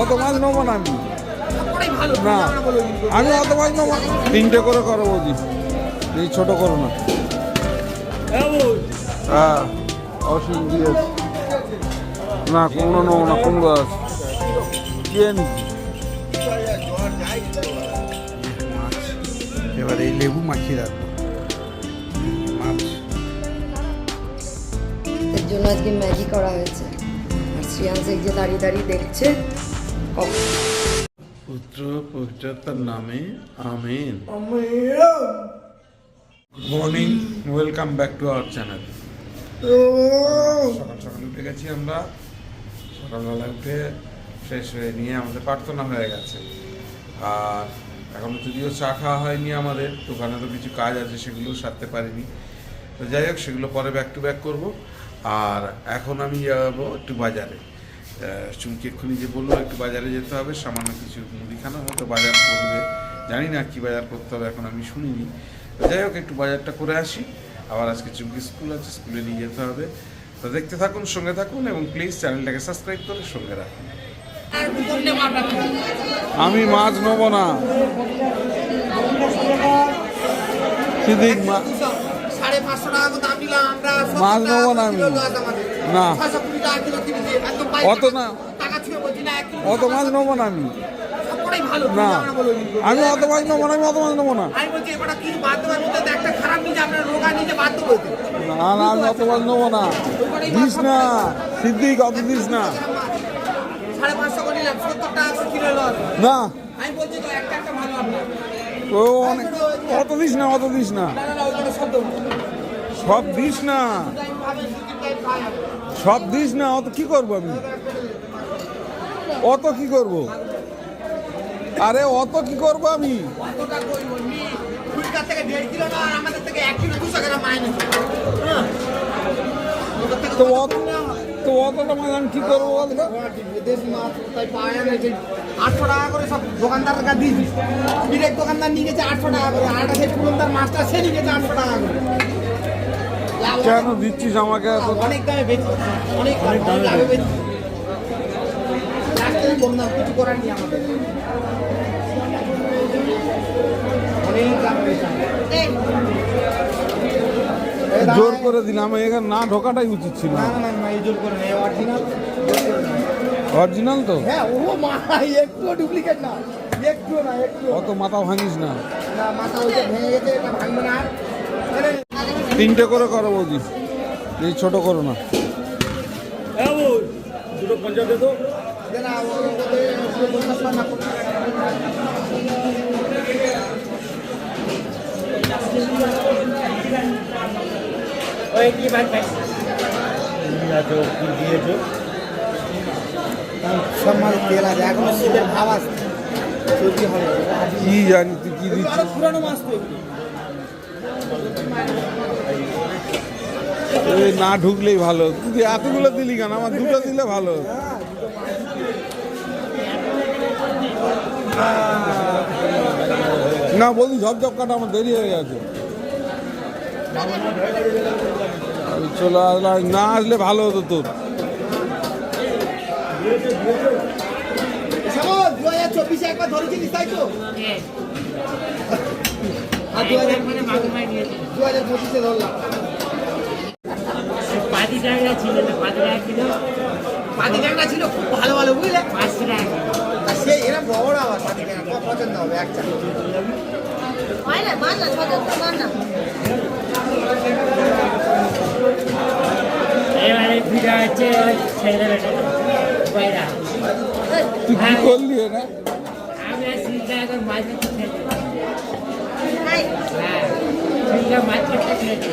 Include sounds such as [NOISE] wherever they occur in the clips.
অত মাছ নেব না আমি। না। আমি অত মাছ নেব না। তিনটে করে করো বৌদি। এই ছোট করো না। হ্যাঁ অসুবিধা আছে না কোনো নেব না কুমড়ো আছে কি আনিছি এবার এই লেবু মাখিয়ে রাখব মাছ। এর জন্য আজকে ম্যাগি করা হয়েছে। আর শ্রিয়াংশ এই যে দাঁড়িয়ে দাঁড়িয়ে দেখছে। পুত্র পবিত্রতার নামে amen. Good morning welcome back to our channel সকাল সকাল উঠে গেছি আমরা। সকালবেলা উঠে ফ্রেশ হয়ে নিয়ে আমাদের প্রার্থনা হয়ে গেছে। আর এখনও যদিও চা খাওয়া হয়নি আমাদের দোকানে তো কিছু কাজ আছে সেগুলো সারতে পারিনি। তো যাই হোক সেগুলো পরে ব্যাক টু ব্যাক করব। আর এখন আমি যাব একটু বাজারে। চুমকি এক্ষুনি যে বলল একটু বাজারে যেতে হবে সামান্য কিছু মুদিখানা হয়তো বাজার করবে। জানি না কি বাজার করতে হবে এখন আমি শুনিনি। যাই হোক একটু বাজারটা করে আসি। আবার আজকে চুমকি স্কুল আছে স্কুলে নিয়ে যেতে হবে। তো দেখতে থাকুন সঙ্গে থাকুন এবং প্লিজ চ্যানেলটাকে সাবস্ক্রাইব করে সঙ্গে রাখুন। আমি মাছ নেব না। মাছ নেব না আমি। না। অত না। অত মাছ নেব না আমি। না। আমি অত মাছ নেব না আমি অত মাছ নেব না। না না আমি অত মাছ নেব না। দিস না সিদ্দিক অত দিস না। না। ও অনেক অত দিস না অত দিস না। সব দিস না। সব দিস না, অত কি করব আমি? অত কি করব? আরে অত কি করব আমি? তো অত, তো অতটা আমি কি করব মাছ আটশো টাকা করে সব দোকানদারের কাছে দোকানদার নিয়ে গেছে আটশো টাকা করে। আর সেই পুরন্দার মাছটা সে নিয়ে গেছে আটশো টাকা করে। কেন দিচ্ছিস আমাকে অনেক দামে দামে কিছু করার নেই আমাদের। জোর করে দিলাম এখানে না ঢোকাটাই উচিত ছিল। না না না না জোর করে নেই অরিজিনাল অরিজিনাল তো? হ্যাঁ ও মা একটু ডুপ্লিকেট না একটু না একটু অত মাথা ভাঙিস না। না মাথা ভেঙে গেছে এটা ভাঙবে না তিনটে করে করো বৌদি। এই ছোট করো না। কি জানি তুই কি দিচ্ছিস? পুরানো মাছ তো না ঢুকলেই ভালো। তুই এতগুলো দিলি কেন? আমার দুটো দিলে ভালো না বলছি ঝপঝপ কাটা আমার দেরি হয়ে গেছে। চলে আসলাম। না আসলে ভালো হতো তোর। দু হাজার চব্বিশে একবার ধরেছিলিস তাই তো? আর দু হাজার দু হাজার পঁচিশে ধরলাম। পাতি টাকা ছিল না পাতি টাকা কিলো পাতি ট্যাংরা ছিল খুব ভালো ভালো বুঝলে? পাঁচশো টাকা সে এরকম বড় আবার পাতি ট্যাংরা কত পছন্দ হবে একটা? হয় না মান না মান না। এবারে ভিড়া হচ্ছে ওই ছেলে বেটা বাইরা তুই কি করলি না আমি সিলটা এখন মাছ ধরতে খেয়েছি। হ্যাঁ। সিলটা মাছ ধরতে খেয়েছি।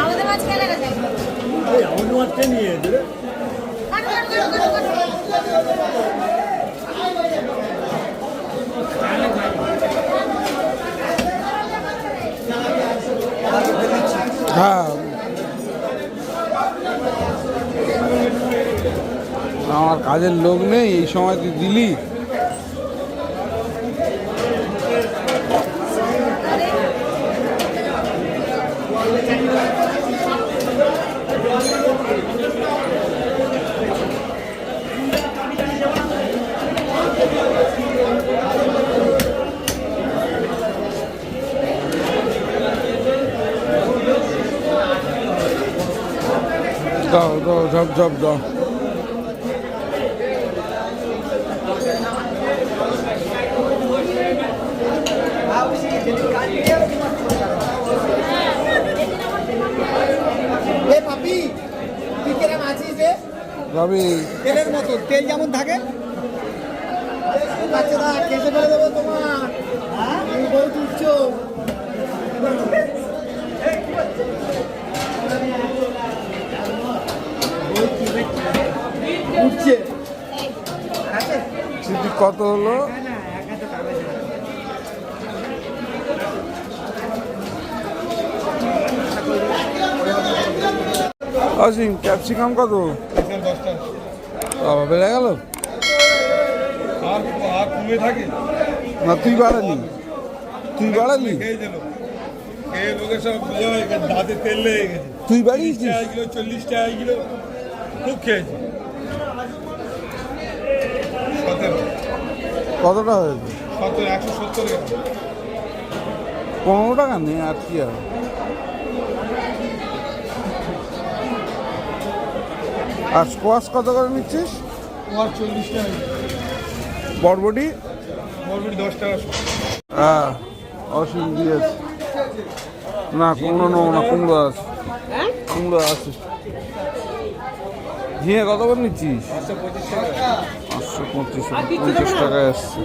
আমাদের মাছ কেনা গেছে কাটো, কাটো, কাটো, কাটো, কাটো। হ্যাঁ আমার কাজের লোক নেই এই সময় তুই দিলি। দাও দাও ঝপ ঝপ দাও। পাপি তুই কিরম আছিস রে? রবি। তেলের মতো তেল যেমন থাকে। বাচ্চারা কেসে ফেলে দেবো তোমার। তুমি বই তুলছো। কত হলো? অসীম, ক্যাপসিকাম কত? বাবা, বেড়ে গেল? না, তুই বাড়ালি। তুই বাড়ালি? তুই বাড়িয়েছিস? চল্লিশ টাকা কিলো খুব খেয়েছে কতটা হয়েছে? একশো সত্তর পনেরো টাকা নেই আর কি আর? আর স্কোয়াশ কত করে নিচ্ছিস? তোমার চল্লিশ টাকা। বরবটি? দশ টাকা। হ্যাঁ অসীম দিয়েছে। না কুমড়ো নেব না কুমড়ো আছে। কুমড়ো আছে। ঝিঙে কত করে নিচ্ছিস? পাঁচশো পঁচিশ পঞ্চাশ টাকায় আসছে।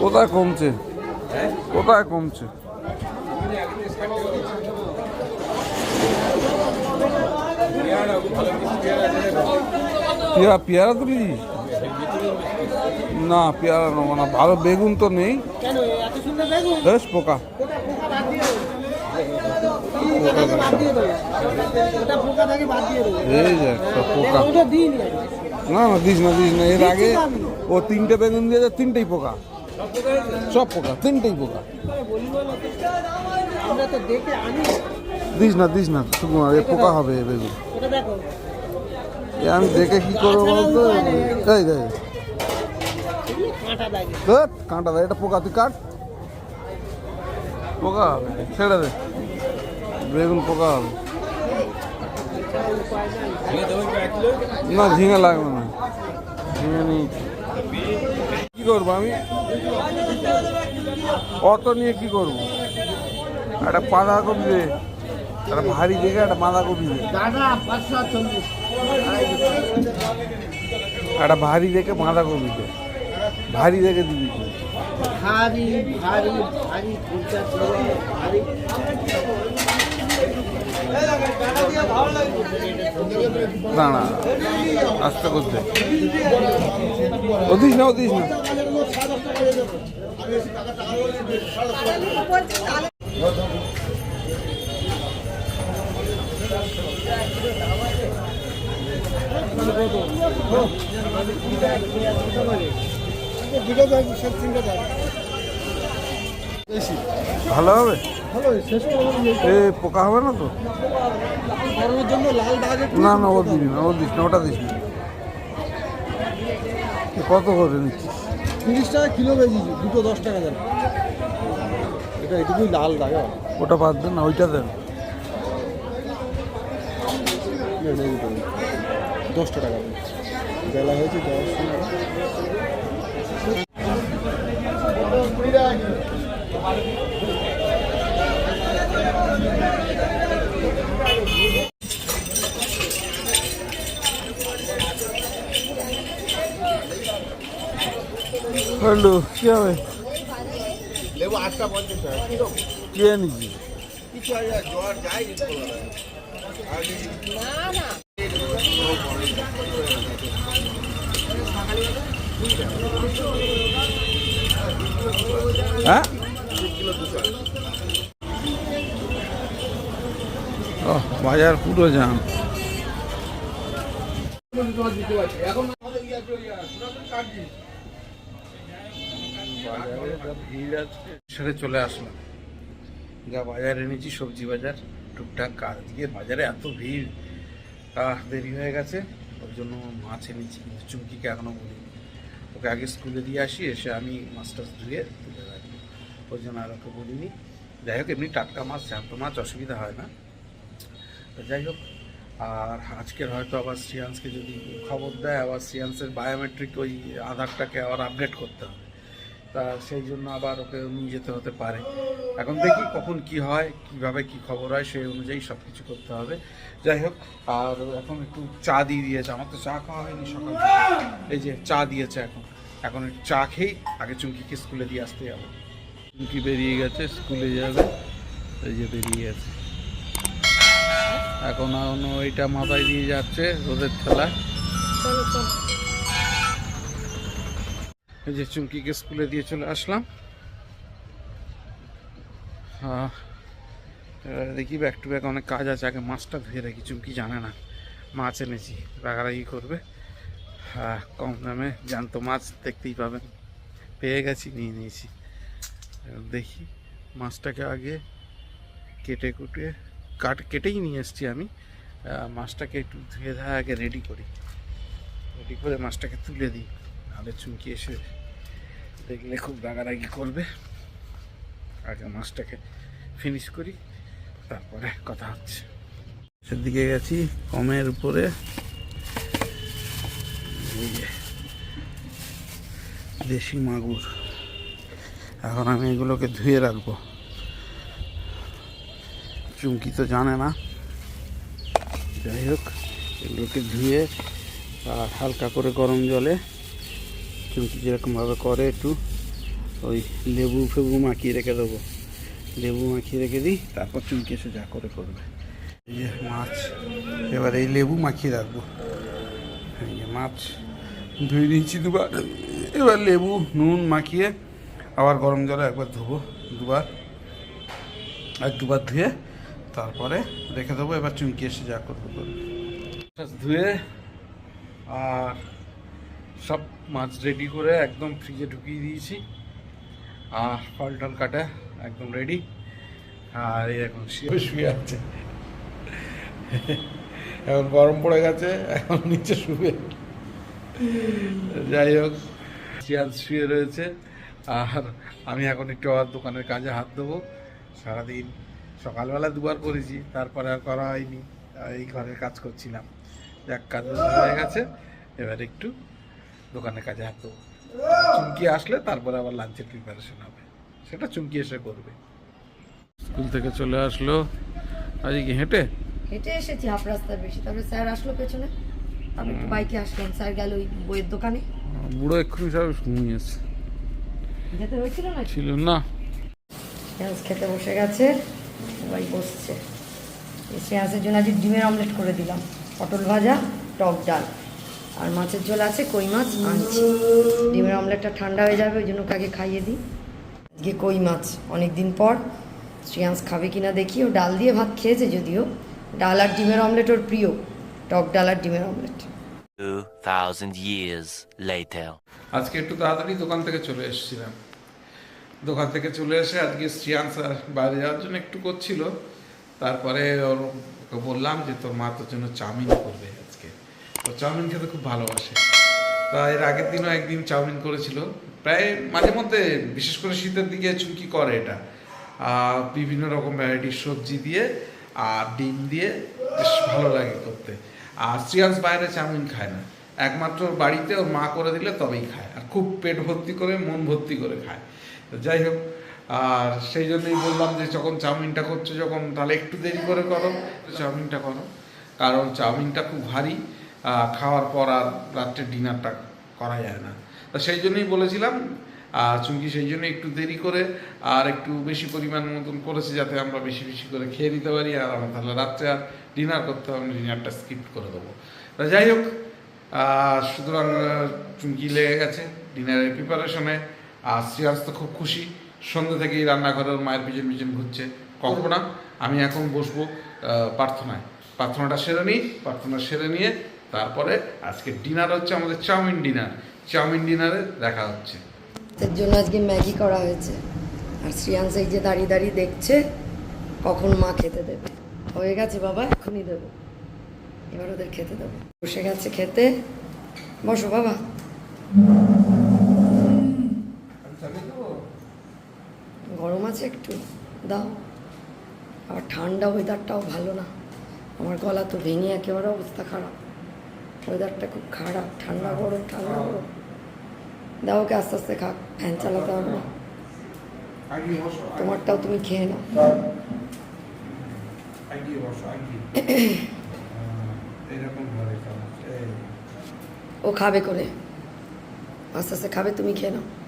কোথায় কমছে? কোথায় কমছে? পেয়ারা পেয়ারা তুলি না পেয়ারা নেব না। ভালো বেগুন তো নেই। বেশ পোকা। নি। না দিস না দিস না। এর আগে ও তিনটে বেগুন দিয়েছে তিনটেই পোকা। সব পোকা তিনটেই পোকা। দিস না দিস না। এ পোকা হবে বেগুন। আমি দেখে কি করব বলতো? এই দেখ কাঁটা দেয় এটা পোকা তুই কাট। পোকা হবে। ছেড়ে দে। বেগুন পোকা হবে। না ঝিঙে লাগবে না। ঝিঙে নিই। কি করব আমি? অত নিয়ে কি করব? একটা বাঁধাকপি দে। একটা ভারী দেখে একটা বাঁধাকপি একটা ভারী দেখে বাঁধাকপি দে ভারী দেখে দিবি। ভারী ভারী ভারী ভারী। আস্তে করতে। দিস না দিস না। দুটো ভালো হবে? ভালো শেষ করে এ পোকা হবে না তো? না না ও দিবি না ও দিস না ওটা দিস না। কত করে নিচ্ছিস? তিরিশ টাকা কিলো বেজিয়েছি দুটো দশ টাকা দেন। এটা এটুকুই লাল দাগ ওটা বাদ দেন না ওইটা দেন। দশটা টাকা। বেলা হয়েছে দশ। হ্যালো কি হবে? লেবু আটটা পঞ্চাশ টাকা। কে নিচ্ছি কিছু জ্বর যায় হ্যাঁ বাজার পুরো জাম। চলে আসলাম। যা বাজারে এনেছি সবজি বাজার। টুকটাক কাজ দিয়ে বাজারে এত ভিড় দেরি হয়ে গেছে, ওর জন্য মাছ এনেছি, কিন্তু চুমকিকে এখনও বলিনি ওকে আগে স্কুলে দিয়ে আসি, এসে আমি মাছটা ধুয়ে তুলে রাখি। ওর জন্য আর ওকে বলিনি। যাই হোক, এমনি টাটকা মাছ জ্যান্ত মাছ, অসুবিধা হয় না। তো যাই হোক, আর আজকের হয়তো আবার শ্রিয়ান্সকে যদি খবর দেয়, আবার শ্রিয়ান্সের বায়োমেট্রিক ওই আধারটাকে আবার আপডেট করতে হবে। তা সেই জন্য আবার ওকে নিয়ে যেতে হতে পারে। এখন দেখি কখন কি হয় কীভাবে কি খবর হয় সেই অনুযায়ী সব কিছু করতে হবে। যাই হোক আর এখন একটু চা দিয়ে দিয়েছে। আমার তো চা খাওয়া হয়নি সকাল এই যে চা দিয়েছে এখন। এখন চা খেয়েই আগে চুমকিকে স্কুলে দিয়ে আসতে যাব। চুমকি বেরিয়ে গেছে স্কুলে যাবে। এই যে বেরিয়ে গেছে। এখন এখনও ওইটা মাথায় দিয়ে যাচ্ছে রোদের চলো। এই যে চুমকিকে স্কুলে দিয়ে চলে আসলাম। এবারে দেখি ব্যাক টু ব্যাক অনেক কাজ আছে, আগে মাছটা ধুয়ে রাখি, চুমকি জানে না, মাছ এনেছি, রাগারাগি করবে। হ্যাঁ কম দামে জ্যান্ত মাছ দেখতেই পাবেন। পেয়ে গেছি, নিয়ে নিয়েছি। দেখি মাছটাকে আগে কেটে কুটে, কাট, কেটেই নিয়ে এসেছি আমি। মাছটাকে একটু ধুয়ে ধুয়ে আগে রেডি করি। রেডি করে মাছটাকে তুলে দিই। নাহলে চুমকি এসে দেখলে খুব রাগারাগি করবে। আগে মাছটাকে ফিনিশ করি, তারপরে কথা হচ্ছে। সেদিকে গেছি কমের উপরে। দেশি মাগুর। এখন আমি এগুলোকে ধুয়ে রাখব। চুমকি তো জানে না। যাই হোক, এগুলোকে ধুয়ে আর হালকা করে গরম জলে চুমকি যেরকমভাবে করে একটু, ওই লেবু ফেবু মাখিয়ে রেখে দেবো। লেবু মাখিয়ে রেখে দিই, তারপর চুমকি এসে যা করে করবে। এই যে মাছ, এবার এই লেবু মাখিয়ে রাখব। এই যে মাছ ধুয়ে নিয়েছি দুবার। এবার লেবু, নুন মাখিয়ে আবার গরম জলে একবার ধোবো দুবার। আর দুবার ধুয়ে তারপরে রেখে দেবো, এবার চুমকি এসে যা করবে করবে। ধুয়ে আর সব মাছ রেডি করে একদম ফ্রিজে ঢুকিয়ে দিয়েছি। আর ফল টল কাটা একদম রেডি আর এই এখন শুয়ে শুয়ে আছে। এখন গরম পড়ে গেছে এখন নিচে শুয়ে যাই হোক চেয়ার শুয়ে রয়েছে। আর আমি এখন একটু আবার দোকানের কাজে হাত দেবো। সারাদিন সকালবেলা দুবার করেছি তারপরে আর করা হয়নি। এই ঘরের কাজ করছিলাম। যাক কাজ হয়ে গেছে। এবার একটু দোকানের কাজে হাত দেবো। চুমকি আসলে তারপরে আবার লাঞ্চের প্রিপারেশন হবে। সেটা চুমকি এসে করবে। স্কুল থেকে চলে আসলো। আজকে হেঁটে? হেঁটে এসেছি হাফ রাস্তার বেশি। তারপরে স্যার আসলো পেছনে। আমি একটু বাইকে আসলাম। স্যার গেল ওই বইয়ের দোকানে। বুড়ো এক্ষুনি সব ঘুমিয়েছে। যেতে হয়েছিল না ছিল না। পেঁয়াজ খেতে বসে গেছে। সবাই বসছে। পেঁয়াজের জন্য আজকে ডিমের অমলেট করে দিলাম। পটল ভাজা টক ডাল। আর মাছের ঝোল আছে কই মাছ? আনছি। ডিমের অমলেটটা ঠান্ডা হয়ে যাবে ওই জন্য কাকে খাইয়ে দিই। আজকে কই মাছ? অনেক দিন পর। শ্রেয়াংস খাবে কিনা দেখি। ও ডাল দিয়ে ভাত খেয়েছে যদিও। ডাল আর ডিমের অমলেট ওর প্রিয়। টক ডাল আর ডিমের অমলেট। 2,000 years later. আজকে একটু তাড়াতাড়ি দোকান থেকে চলে এসেছিলাম। দোকান থেকে চলে এসে আজকে শ্রিয়াংস আর বাইরে যাওয়ার জন্য একটু করছিল। তারপরে ওর ওকে বললাম যে তোর মা তোর জন্য চাউমিন করবে। ও চাউমিন খেতে খুব ভালোবাসে। তা এর আগের দিনও একদিন চাউমিন করেছিল। প্রায় মাঝে মধ্যে, বিশেষ করে শীতের দিকে চুমকি করে এটা। বিভিন্ন রকম ভ্যারাইটির সবজি দিয়ে আর ডিম দিয়ে বেশ ভালো লাগে করতে। আর শ্রিয়াংস বাইরে চাউমিন খায় না। একমাত্র বাড়িতে ওর মা করে দিলে তবেই খায়। আর খুব পেট ভর্তি করে, মন ভর্তি করে খায়। তো যাই হোক, আর সেই জন্যই বললাম যে যখন চাউমিনটা করছ, যখন তাহলে একটু দেরি করে করো চাউমিনটা করো। কারণ চাউমিনটা খুব ভারী। খাওয়ার পর আর রাত্রে ডিনারটা করা যায় না। তা সেই জন্যই বলেছিলাম, আর চুমকি সেই জন্য একটু দেরি করে আর একটু বেশি পরিমাণ মতন করেছে যাতে আমরা বেশি বেশি করে খেয়ে নিতে পারি, আর আমরা তাহলে রাত্রে আর ডিনার করতে হবে ডিনারটা স্কিপ করে দেবো। তা যাই হোক সুতরাং চুমকি লেগে গেছে ডিনারের প্রিপারেশনে আর শ্রেয়াস তো খুব খুশি। সন্ধ্যে থেকেই রান্নাঘরের মায়ের পিছন পিছন ঘুরছে। করব না, আমি এখন বসবো প্রার্থনায়। প্রার্থনাটা সেরে নিই, প্রার্থনা সেরে নিয়ে তারপরে আজকে ডিনার হচ্ছে আমাদের চাউমিন ডিনার চাউমিন ডিনারে দেখা হচ্ছে। এর জন্য আজকে ম্যাগি করা হয়েছে। আর শ্রিয়াংশ এই যে দাঁড়িয়ে দাঁড়িয়ে দেখছে, কখন মা খেতে দেবে। হয়ে গেছে বাবা, এখনই দেবো। এবার ওদের খেতে দেবো। বসে গেছে খেতে। বসো বাবা। গরম আছে একটু, দাও। আবার ঠান্ডা ওয়েদারটাও ভালো না। আমার গলা তো ভেঙে একেবারে অবস্থা খারাপ। ওয়েদারটা খুব খারাপ ঠান্ডা গরম ঠান্ডা গরম। দাও ওকে আস্তে আস্তে খাক ফ্যান চালাতে হবে না। তোমারটাও তুমি খেয়ে নাও। [COUGHS] ও খাবে করে। আস্তে আস্তে খাবে তুমি খেয়ে নাও।